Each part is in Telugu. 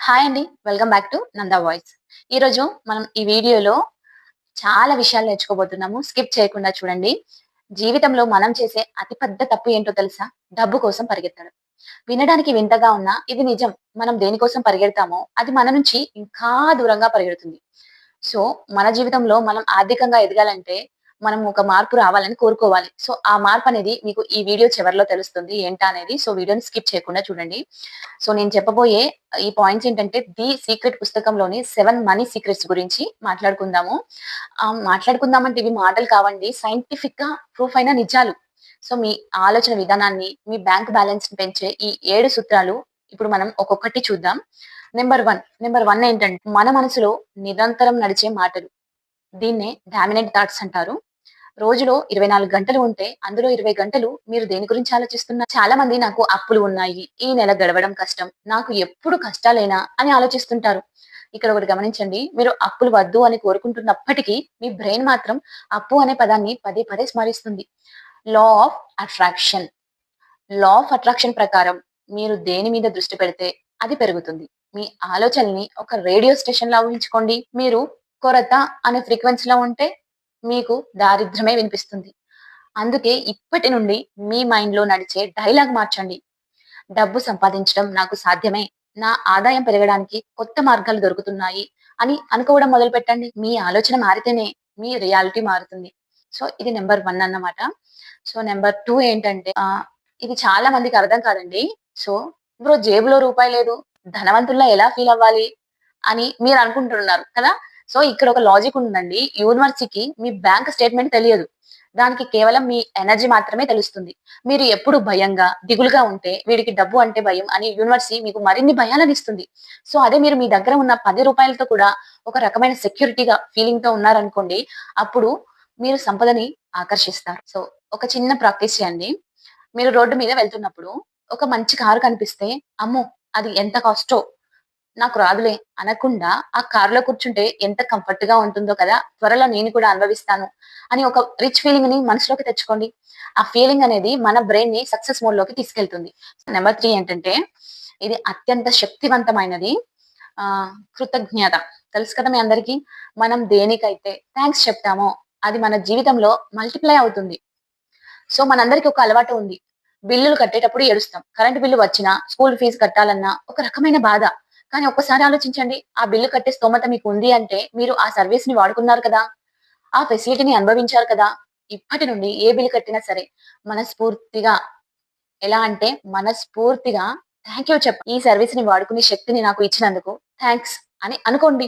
హాయ్ అండి welcome back to Nanda voice ఈరోజు మనం ఈ వీడియోలో చాలా విషయాలు నేర్చుకోబోతున్నాము. స్కిప్ చేయకుండా చూడండి. జీవితంలో మనం చేసే అతిపెద్ద తప్పు ఏంటో తెలుసా? డబ్బు కోసం పరిగెత్తడం. వినడానికి వింతగా ఉన్నా ఇది నిజం. మనం దేనికోసం పరిగెడతామో అది మన నుంచి ఇంకా దూరంగా పరిగెడుతుంది. సో మన జీవితంలో మనం ఆర్థికంగా ఎదగాలంటే మనం ఒక మార్పు రావాలని కోరుకోవాలి. సో ఆ మార్పు అనేది మీకు ఈ వీడియో చివరిలో తెలుస్తుంది ఏంటా అనేది సో వీడియోని స్కిప్ చేయకుండా చూడండి. సో నేను చెప్పబోయే ఈ పాయింట్స్ ఏంటంటే ది సీక్రెట్ పుస్తకంలోని సెవెన్ మనీ సీక్రెట్స్ గురించి మాట్లాడుకుందాము. ఆ, మాట్లాడుకుందామంటే ఇవి మాటలు కావండి. సైంటిఫిక్గా ప్రూఫ్ అయిన నిజాలు. సో మీ ఆలోచన విధానాన్ని మీ బ్యాంక్ బ్యాలెన్స్ పెంచే ఈ ఏడు సూత్రాలు ఇప్పుడు మనం ఒక్కొక్కటి చూద్దాం. Number one. నెంబర్ వన్ ఏంటంటే మన మనసులో నిరంతరం నడిచే మాటలు. దీన్నే డామినెంట్ థాట్స్ అంటారు. రోజులో ఇరవై నాలుగు గంటలు ఉంటే అందులో ఇరవై గంటలు మీరు దేని గురించి ఆలోచిస్తున్నారు? చాలా మంది నాకు అప్పులు ఉన్నాయి ఈ నెల గడవడం కష్టం నాకు ఎప్పుడు కష్టాలేనా అని ఆలోచిస్తుంటారు. ఇక్కడ ఒకటి గమనించండి మీరు అప్పులు వద్దు అని కోరుకుంటున్నప్పటికీ మీ బ్రెయిన్ మాత్రం అప్పు అనే పదాన్ని పదే పదే స్మరిస్తుంది. Law of attraction. Law of attraction ప్రకారం మీరు దేని మీద దృష్టి పెడితే అది పెరుగుతుంది. మీ ఆలోచనని ఒక రేడియో స్టేషన్ లా ఊహించుకోండి. మీరు కొరత అనే ఫ్రీక్వెన్సీలో ఉంటే మీకు దారిద్ర్యమే వినిపిస్తుంది. అందుకే ఇప్పటి నుండి మీ మైండ్లో నడిచే డైలాగ్ మార్చండి. డబ్బు సంపాదించడం నాకు సాధ్యమే. నా ఆదాయం పెరగడానికి కొత్త మార్గాలు దొరుకుతున్నాయి అని అనుకోవడం మొదలు పెట్టండి మీ ఆలోచన మారితేనే మీ రియాలిటీ మారుతుంది. సో ఇది నెంబర్ వన్ అన్నమాట. సో నెంబర్ టూ ఏంటంటే ఇది చాలా మందికి అర్థం కాదండి. సో బ్రో జేబులో రూపాయి లేదు. ధనవంతుల్లా ఎలా ఫీల్ అవ్వాలి? అని మీరు అనుకుంటున్నారు కదా? సో ఇక్కడ ఒక లాజిక్ ఉందండి యూనివర్సిటీకి మీ బ్యాంక్ స్టేట్మెంట్ తెలియదు. దానికి కేవలం మీ ఎనర్జీ మాత్రమే తెలుస్తుంది. మీరు ఎప్పుడు భయంగా దిగులుగా ఉంటే వీడికి డబ్బు అంటే భయం అని యూనివర్సిటీ మీకు మరిన్ని భయాలను ఇస్తుంది. సో అదే మీరు మీ దగ్గర ఉన్న పది రూపాయలతో కూడా ఒక రకమైన సెక్యూరిటీగా ఫీలింగ్తో ఉన్నారనుకోండి అప్పుడు మీరు సంపదని ఆకర్షిస్తారు. సో ఒక చిన్న ప్రాక్టీస్ చేయండి. మీరు రోడ్డు మీద వెళ్తున్నప్పుడు ఒక మంచి కారు కనిపిస్తే అమ్మో అది ఎంత కాస్టో నాకు రాదులే అనకుండా ఆ కారులో కూర్చుంటే ఎంత కంఫర్ట్గా ఉంటుందో కదా త్వరలో నేను కూడా అనుభవిస్తాను అని ఒక రిచ్ ఫీలింగ్ని మనసులోకి తెచ్చుకోండి. ఆ ఫీలింగ్ అనేది మన బ్రెయిన్ని సక్సెస్ మోడ్లోకి తీసుకెళ్తుంది. నెంబర్ త్రీ ఏంటంటే ఇది అత్యంత శక్తివంతమైనది ఆ కృతజ్ఞత. తెలుసు కదా మీ అందరికీ? మనం దేనికైతే థ్యాంక్స్ చెప్తామో అది మన జీవితంలో మల్టిప్లై అవుతుంది. సో మనందరికీ ఒక అలవాటు ఉంది. బిల్లులు కట్టేటప్పుడు ఏడుస్తాం. కరెంటు బిల్లు వచ్చినా స్కూల్ ఫీజు కట్టాలన్నా ఒక రకమైన బాధ. కానీ ఒక్కసారి ఆలోచించండి ఆ బిల్లు కట్టే స్తోమత మీకు ఉంది అంటే మీరు ఆ సర్వీస్ని వాడుకున్నారు కదా ఆ ఫెసిలిటీని అనుభవించారు కదా ఇప్పటి నుండి ఏ బిల్లు కట్టినా సరే మనస్ఫూర్తిగా ఎలా అంటే మనస్ఫూర్తిగా థ్యాంక్ యూ చెప్ప ఈ సర్వీస్ని వాడుకునే శక్తిని నాకు ఇచ్చినందుకు థ్యాంక్స్ అని అనుకోండి.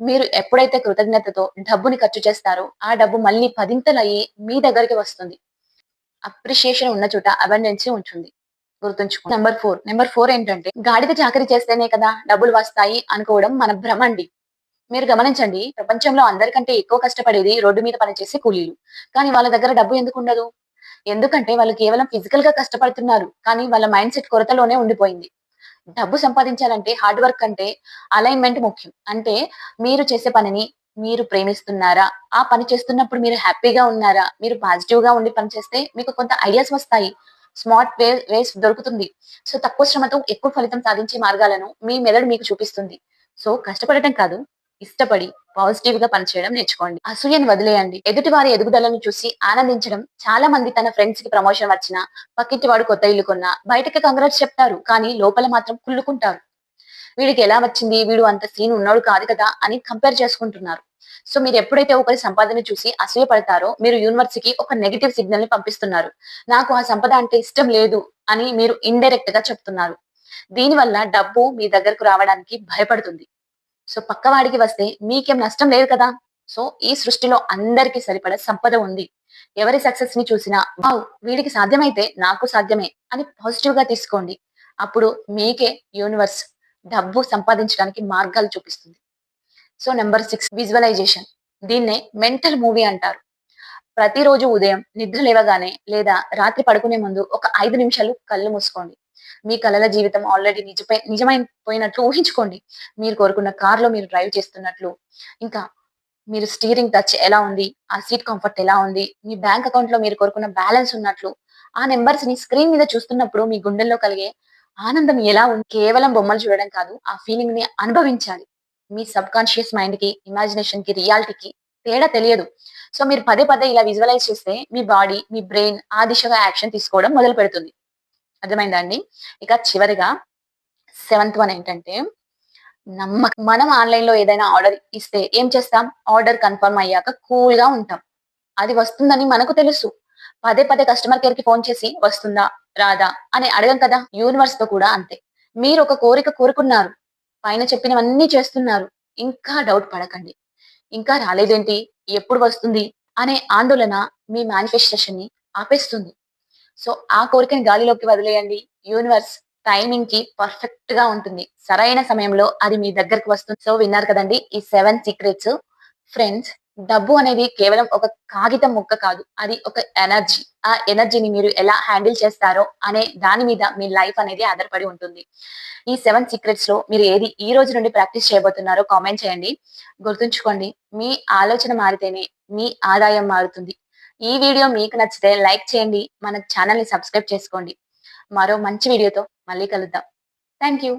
మీరు ఎప్పుడైతే కృతజ్ఞతతో డబ్బుని ఖర్చు చేస్తారో ఆ డబ్బు మళ్ళీ పదింతలయ్యి మీ దగ్గరికి వస్తుంది. అప్రిషియేషన్ ఉన్న చోట అబండెన్స్ ఉంటుంది గుర్తుంచుకో నెంబర్ ఫోర్ నెంబర్ ఫోర్ ఏంటంటే గాడిద చాకరీ చేస్తేనే కదా డబ్బులు వస్తాయి అనుకోవడం మన భ్రమ అండి మీరు గమనించండి ప్రపంచంలో అందరికంటే ఎక్కువ కష్టపడేది రోడ్డు మీద పనిచేసే కూలీలు. కానీ వాళ్ళ దగ్గర డబ్బు ఎందుకు ఉండదు? ఎందుకంటే వాళ్ళు కేవలం ఫిజికల్గా కష్టపడుతున్నారు కానీ వాళ్ళ మైండ్ సెట్ కొరతలోనే ఉండిపోయింది. డబ్బు సంపాదించాలంటే హార్డ్ వర్క్ అంటే అలైన్మెంట్ ముఖ్యం. అంటే మీరు చేసే పనిని మీరు ప్రేమిస్తున్నారా? ఆ పని చేస్తున్నప్పుడు మీరు హ్యాపీగా ఉన్నారా? మీరు పాజిటివ్గా ఉండి పని చేస్తే మీకు కొంత ఐడియాస్ వస్తాయి. స్మార్ట్ వే వేస్ దొరుకుతుంది. సో తక్కువ శ్రమతో ఎక్కువ ఫలితం సాధించే మార్గాలను మీ మెదడు మీకు చూపిస్తుంది. సో కష్టపడటం కాదు ఇష్టపడి పాజిటివ్గా పనిచేయడం నేర్చుకోండి. అసూయను వదిలేయండి. ఎదుటి వారి ఎదుగుదలను చూసి ఆనందించడం చాలా మంది తన ఫ్రెండ్స్కి ప్రమోషన్ వచ్చినా పక్కింటి వాడు కొత్త ఇల్లు కొన్నా బయటకి కంగ్రాట్స్ చెప్తారు కానీ లోపల మాత్రం కుళ్ళుకుంటారు. వీడికి ఎలా వచ్చింది? వీడు అంత సీన్ ఉన్నాడు కాదు కదా అని కంపేర్ చేసుకుంటున్నారు. సో మీరు ఎప్పుడైతే ఒకరి సంపాదన చూసి అసూయపడతారో మీరు యూనివర్సిటీకి ఒక నెగిటివ్ సిగ్నల్ని పంపిస్తున్నారు. నాకు ఆ సంపద అంటే ఇష్టం లేదు అని మీరు ఇండైరెక్ట్గా చెప్తున్నారు. దీనివల్ల డబ్బు మీ దగ్గరకు రావడానికి భయపడుతుంది. సో పక్కవాడికి వస్తే మీకేం నష్టం లేదు కదా? సో ఈ సృష్టిలో అందరికీ సరిపడ సంపద ఉంది. ఎవరి సక్సెస్ని చూసినా వావ్ వీడికి సాధ్యమైతే నాకు సాధ్యమే అని పాజిటివ్గా తీసుకోండి. అప్పుడు మీకే యూనివర్స్ డబ్బు సంపాదించడానికి మార్గాలు చూపిస్తుంది. So number six visualization. దీన్నే మెంటల్ మూవీ అంటారు. ప్రతిరోజు ఉదయం నిద్ర లేవగానే లేదా రాత్రి పడుకునే ముందు ఒక ఐదు నిమిషాలు కళ్ళు మూసుకోండి. మీ కలల జీవితం ఆల్రెడీ నిజపై నిజమైపోయినట్లు ఊహించుకోండి. మీరు కోరుకున్న కార్లో మీరు డ్రైవ్ చేస్తున్నట్లు. ఇంకా మీరు స్టీరింగ్ టచ్ ఎలా ఉంది? ఆ సీట్ కంఫర్ట్ ఎలా ఉంది? మీ బ్యాంక్ అకౌంట్లో మీరు కోరుకున్న బ్యాలెన్స్ ఉన్నట్లు. ఆ నెంబర్స్ని స్క్రీన్ మీద చూస్తున్నప్పుడు మీ గుండెల్లో కలిగే ఆనందం ఎలా ఉంది కేవలం బొమ్మలు చూడడం కాదు ఆ ఫీలింగ్ని అనుభవించాలి. మీ సబ్ కాన్షియస్ మైండ్కి ఇమాజినేషన్కి రియాలిటీకి తేడా తెలియదు. సో మీరు పదే పదే ఇలా విజువలైజ్ చేస్తే మీ బాడీ మీ బ్రెయిన్ ఆ దిశగా యాక్షన్ తీసుకోవడం మొదలు పెడుతుంది. అర్థమైందా అండి? ఇక చివరిగా సెవెంత్ వన్ ఏంటంటే నమ్మకం మనం ఆన్లైన్లో ఏదైనా ఆర్డర్ ఇస్తే ఏం చేస్తాం? ఆర్డర్ కన్ఫర్మ్ అయ్యాక కూల్గా ఉంటాం. అది వస్తుందని మనకు తెలుసు. పదే పదే కస్టమర్ కేర్కి ఫోన్ చేసి వస్తుందా? రాదా? అని అడగం కదా యూనివర్స్తో కూడా అంతే. మీరు ఒక కోరిక కోరుకున్నారు పైన చెప్పినవన్నీ చేస్తున్నారు ఇంకా డౌట్ పడకండి. ఇంకా రాలేదేంటి? ఎప్పుడు వస్తుంది? అనే ఆందోళన మీ మేనిఫెస్టేషన్ని ఆపేస్తుంది. సో ఆ కోరికని గాలిలోకి వదిలేయండి. యూనివర్స్ టైమింగ్కి పర్ఫెక్ట్గా ఉంటుంది. సరైన సమయంలో అది మీ దగ్గరకు వస్తుంది. సో విన్నారు కదండి ఈ సెవెన్ సీక్రెట్స్ ఫ్రెండ్స్ డబ్బు అనేది కేవలం ఒక కాగితం ముక్క కాదు అది ఒక ఎనర్జీ. ఆ ఎనర్జీని మీరు ఎలా హ్యాండిల్ చేస్తారో అనే దాని మీద మీ లైఫ్ అనేది ఆధారపడి ఉంటుంది. ఈ సెవెన్ సీక్రెట్స్లో మీరు ఏది ఈ రోజు నుండి ప్రాక్టీస్ చేయబోతున్నారో కామెంట్ చేయండి. గుర్తుంచుకోండి మీ ఆలోచన మారితేనే మీ ఆదాయం మారుతుంది. ఈ వీడియో మీకు నచ్చితే లైక్ చేయండి మన ఛానల్ని సబ్స్క్రైబ్ చేసుకోండి. మరో మంచి వీడియోతో మళ్ళీ కలుద్దాం. Thank you